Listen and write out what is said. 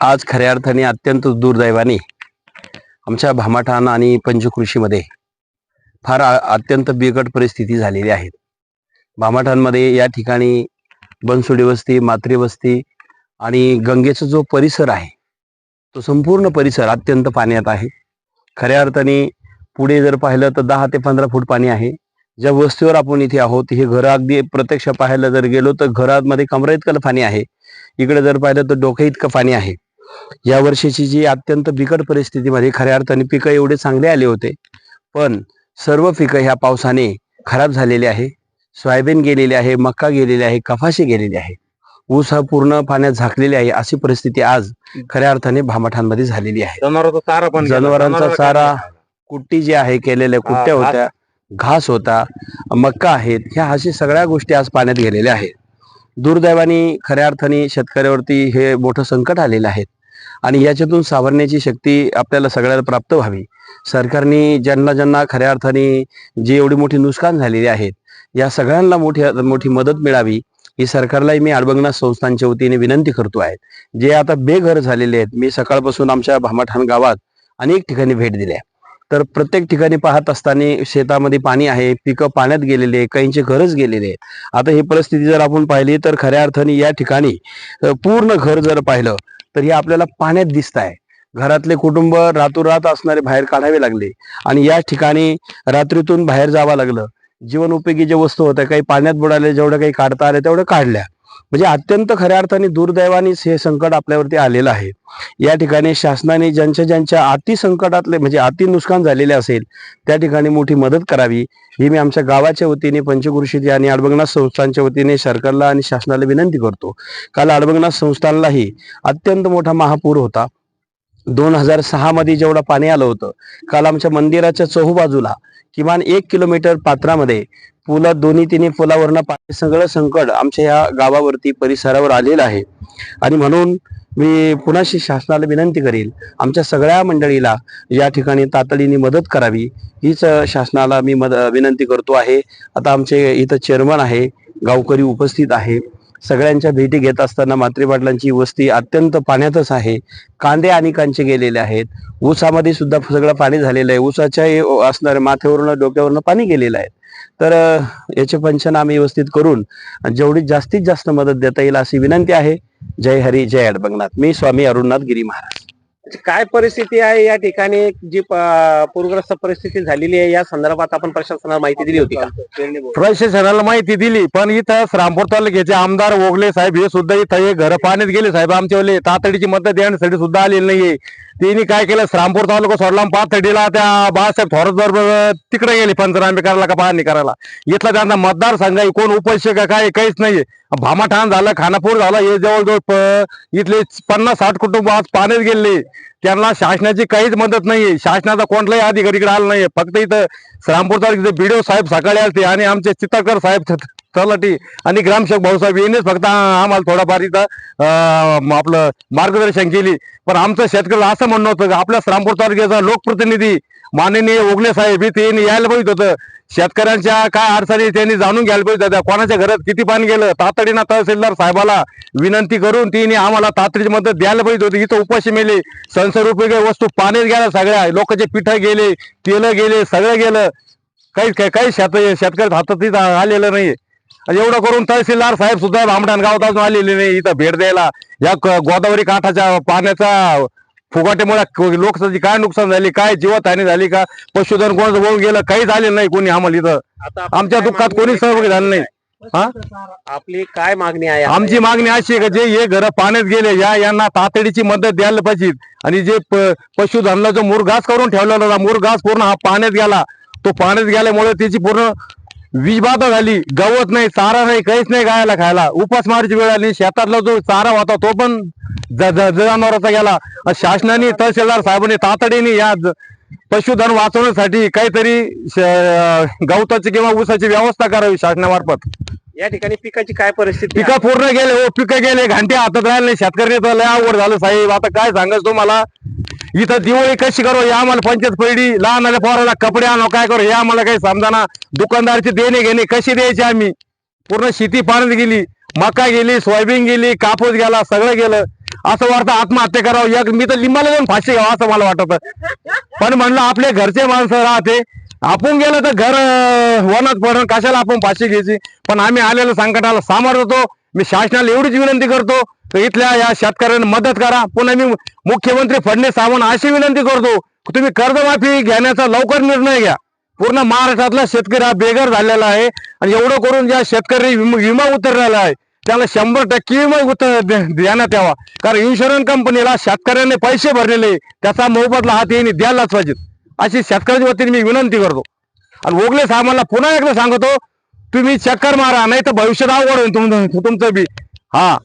आज खऱ्या अर्थाने अत्यंत दुर्दैवाने आमच्या भामाठाण आणि पंचकृषीमध्ये फार अत्यंत बिकट परिस्थिती झालेली आहे. भामाठाणमध्ये या ठिकाणी बनसुडी वस्ती मात्रे वस्ती आणि गंगेचा जो परिसर आहे तो संपूर्ण परिसर अत्यंत पाण्यात आहे. खऱ्या अर्थाने पुढे जर पाहिलं तर दहा ते पंधरा फूट पाणी आहे. ज्या वस्तीवर आपण इथे आहोत हे घरं अगदी प्रत्यक्ष पाहायला जर गेलो तर घरामध्ये कमरा इतकं पाणी आहे. इकडे जर पाहिलं तर डोकं इतकं पाणी आहे. या वर्षीची जी अत्यंत बिकट परिस्थितीमध्ये खऱ्या अर्थाने पिकं एवढे चांगले आले होते पण सर्व पिकं ह्या पावसाने खराब झालेली आहे. सोयाबीन गेलेली आहे मक्का गेलेली आहे कपाशी गेलेली आहे. ऊस हा पूर्ण पाण्यात झाकलेली आहे अशी परिस्थिती आज खऱ्या अर्थाने भामाठांमध्ये झालेली आहे. जनावरांचा चारा कुट्टी जी आहे केलेल्या कुट्ट्या. होत्या घास होता मक्का आहेत ह्या अशी सगळ्या गोष्टी आज पाण्यात गेलेल्या आहेत. दुर्दैवाने खऱ्या अर्थाने शेतकऱ्यावरती हे मोठं संकट आलेलं आहे. आणि याच्यातून सावरण्याची शक्ती आपल्याला सगळ्याला प्राप्त व्हावी. सरकारने ज्यांना ज्यांना खऱ्या अर्थाने जी एवढी मोठी नुकसान झालेली आहेत या सगळ्यांना मोठी मोठी मदत मिळावी ही सरकारलाही मी अडबंगना संस्थांच्या वतीने विनंती करतो आहे. जे आता बेघर झालेले आहेत मी सकाळपासून आमच्या भामाठाण गावात अनेक ठिकाणी भेट दिल्या तर प्रत्येक ठिकाणी पाहत असताना शेतामध्ये पाणी आहे पिकं पाण्यात गेलेले काहींचे घरच गेलेले आता ही परिस्थिती जर आपण पाहिली तर खऱ्या अर्थाने या ठिकाणी पूर्ण घर जर पाहिलं तर हे आपल्याला पाण्यात दिसत आहे. घरातले कुटुंब रातोरात असणारे बाहेर काढावे लागले आणि या ठिकाणी रात्रीतून बाहेर जावं लागलं. जीवन उपयोगी जे वस्तू होत्या काही पाण्यात बुडाले जेवढं काही काढता आले तेवढं काढल्या. म्हणजे अत्यंत खऱ्या अर्थाने दुर्दैवानेच हे संकट आपल्यावरती आलेलं आहे. या ठिकाणी शासनाने ज्यांच्या ज्यांच्या अति संकटातले म्हणजे अति नुकसान झालेले असेल त्या ठिकाणी मोठी मदत करावी. ही मी आमच्या गावाच्या वतीने पंचकृषी आणि अडबंगनाथ संस्थांच्या वतीने सरकारला आणि शासनाला विनंती करतो. काल अडबंगनाथ संस्थांनाही अत्यंत मोठा महापूर होता. दोन हजार सहा मध्ये जेवढं पाणी आलं होतं काल आमच्या मंदिराच्या चहूबाजूला किमान एक किलोमीटर पात्रामध्ये पुला दोन्ही तिन्ही पुलावरनं पाणी सगळं संकट आमच्या या गावावरती परिसरावर आलेलं आहे. आणि म्हणून मी पुन्हाशी शासनाला विनंती करील आमच्या सगळ्या मंडळीला या ठिकाणी तातडीने मदत करावी हीच शासनाला मी मद विनंती करतो आहे. आता आमचे इथं चेअरमन आहे गावकरी उपस्थित आहे. सगळ्यांच्या भेटी घेत असताना मात्रे वस्ती अत्यंत पाण्यातच आहे. कांदे अनेकांचे गेलेले आहेत. ऊसामध्ये सुद्धा सगळं पाणी झालेलं आहे. ऊसाच्या असणाऱ्या माथ्यावरनं डोक्यावरनं पाणी गेलेलं आहे. तर याचे पंचनामे व्यवस्थित करून जेवढी जास्तीत जास्त मदत देता येईल अशी विनंती आहे. जय हरी जय अडबंगनाथ मी स्वामी अरुणनाथ गिरी महाराज. म्हणजे काय परिस्थिती आहे या ठिकाणी? जी पूरग्रस्त परिस्थिती झालेली आहे या संदर्भात आपण प्रशासनाला माहिती दिली होती का? प्रशासनाला माहिती दिली पण इथं श्रामपूर तालुक्याचे आमदार ओगले साहेब हे सुद्धा इथं हे घर पाण्यात गेले. साहेब आमच्यावले तातडीची मदत देण्यासाठी सुद्धा आलेली नाहीये. त्यांनी काय केलं? श्रामपूर तालुका सोडला पाथडीला त्या बाळासाहेब थोरात बरोबर तिकडे गेले पंचनामे करायला का पाहणी करायला इथला त्यांना मतदारसंघ आहे कोण उपस्थित का काय काहीच नाहीये. भामाठाण झालं खानापूर झालं हे जवळजवळ इथले पन्नास साठ कुटुंब आज पाण्यात गेले. त्यांना शासनाची काहीच मदत नाहीये. शासनाचा कोणताही अधिकारी इकडे आला नाहीये. फक्त इथं श्रामपूर तालुक्याचे बीडीओ साहेब सकाळी आलते आणि आमचे चित्तकर साहेब त- तलाठी आणि ग्रामसेवक भाऊसाहेब यांनीच फक्त आम्हाला थोडाफार इथं आपलं मार्गदर्शन केली. पण आमचं शेतकऱ्याला असं म्हणणं होतं की आपल्या श्रामपूर तालुक्याचा लोकप्रतिनिधी माननीय ओगले साहेब इथे यायला पाहिजे होतं. शेतकऱ्यांच्या काय अडचणी त्यांनी जाणून घ्यायला पाहिजे. कोणाच्या घरात किती पाणी गेलं? तातडीनं तहसीलदार साहेबाला विनंती करून तिने आम्हाला तातडीची मदत द्यायला पाहिजे होती. इथं उपाशी मेले. संसार वस्तू पाण्यात गेल्या सगळ्या. लोकांचे पिठं गेले तेल गेले सगळं गेलं. काही काही काही शेत शेतकरी हातात आलेलं नाही एवढं करून तहसीलदार साहेब सुद्धा भामठाण गावात अजून आलेले नाही. इथं भेट द्यायला. या गोदावरी काठाच्या पाण्याचा फुगाट्यामुळे लोकसाची काय नुकसान झाली काय जीवतहानी झाली का? पशुधन कोणाचं होऊन गेलं काही झालेलं नाही कोणी आम्हाला इथं. आमच्या दुःखात कोणी सहभागी झालं नाही. हा? आपली काय मागणी आहे? आमची मागणी अशी आहे का जे हे घर पाण्यात गेले या यांना तातडीची मदत द्यायला पाहिजे. आणि जे पशुधनला जो मुरघास करून ठेवलेला होता मुरघास पूर्ण हा पाण्यात गेला. तो पाण्यात गेल्यामुळे त्याची पूर्ण विषबाधा झाली गवत नाही चारा नाही काहीच नाही गायला खायला. उपासमारीची वेळ आली शेतातला जो चारा होता तो पण जनावरांचा गेला. शासनाने तहसीलदार साहेबांनी तातडीने या पशुधन वाचवण्यासाठी काहीतरी गवताची किंवा ऊसाची व्यवस्था करावी शासनामार्फत. या ठिकाणी पिकाची काय परिस्थिती? पिकं पूर्ण गेले हो पिकं गेले घंटे हातात राहिले नाही शेतकरी तर लय अवघड झालं साहेब. आता काय सांगायचं तुम्हाला? इथं दिवाळी कशी करू? हे आम्हाला पंचायत पडली लहान आल्या पोराला कपडे आणो काय करू? हे आम्हाला काही समजाना. दुकानदारचे देणे घेणे कशी द्यायचे आम्ही? पूर्ण शेती पाण्यात गेली मका गेली सोयाबीन गेली कापूस गेला सगळं गेलं. असं वाटतं आत्महत्या करावं. एक मी तर लिंबाला जाऊन फाशी घ्यावं असं मला वाटत. पण म्हणलं आपले घरचे माणसं राहते. आपण गेलं तर घर वनात पडण कशाला आपण फाशी घ्यायची? पण आम्ही आलेल्या संकटाला सामोर होतो मी शासनाला एवढीच विनंती करतो तर इथल्या या शेतकऱ्यांना मदत करा. पुन्हा मी मुख्यमंत्री फडणवीस साहेबांना अशी विनंती करतो की तुम्ही कर्जमाफी घेण्याचा लवकर निर्णय घ्या. पूर्ण महाराष्ट्रातला शेतकरी हा बेघर झालेला आहे आणि एवढं करून ज्या शेतकरी विमा उतरलेला आहे त्याला शंभर टक्के विमा उतर देण्यात यावा. कारण इन्शुरन्स कंपनीला शेतकऱ्यांनी पैसे भरलेले त्याचा मोबदला हात येईन द्यायलाच पाहिजे अशी शेतकऱ्याच्या वतीने मी विनंती करतो. आणि ओगले साहेबांना पुन्हा एकदा सांगतो तुम्ही चक्कर मारा नाही तर भविष्यात अवघड होईल तुमचं तुमचं बी. हा.